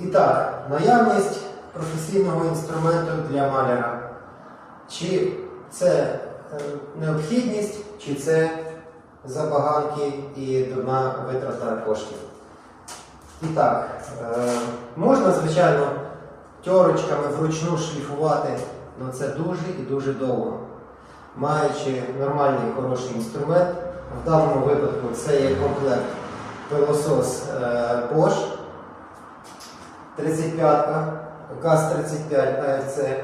І так, наявність професійного інструменту для маляра. Чи це е, необхідність, чи це забаганки і дурна витрата коштів. І так, е, можна, звичайно, тьорочками вручну шліфувати, але це дуже і дуже довго. Маючи нормальний хороший інструмент, в даному випадку це є комплект пилосос е, Bosch 35, ГАЗ-35 АФЦ е,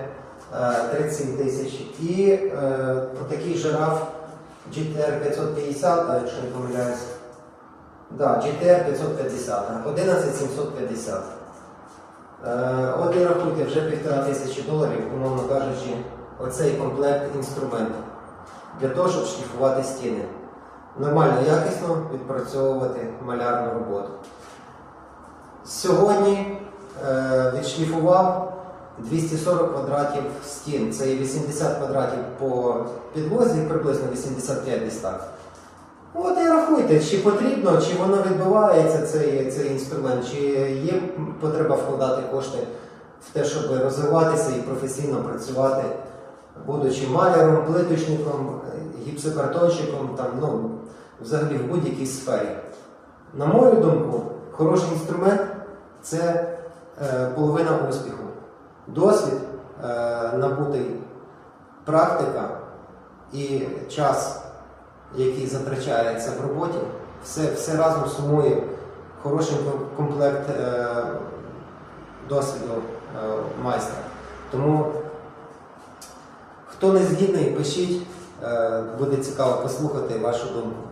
37 тисяч і е, такий жираф GTR 550, якщо не помиляюсь. Да, GTR 550, 11750. Е, От і рахуйте, вже півтора тисячі доларів, умовно кажучи, оцей комплект інструментів для того, щоб шліфувати стіни. Нормально, якісно відпрацьовувати малярну роботу. Сьогодні відшліфував 240 квадратів стін. Це є 80 квадратів по підлозі, приблизно 85 десь так. От і рахуйте, чи потрібно, чи воно відбувається цей, цей інструмент, чи є потреба вкладати кошти в те, щоб розвиватися і професійно працювати, будучи маляром, плиточником, гіпсокартонщиком, там, ну, взагалі в будь-якій сфері. На мою думку, хороший інструмент це половина успіху. Досвід е, набутий, практика і час, який затрачається в роботі, все, все разом сумує хороший комплект е, досвіду е, майстра. Тому хто не згідний, пишіть, е, буде цікаво послухати вашу думку.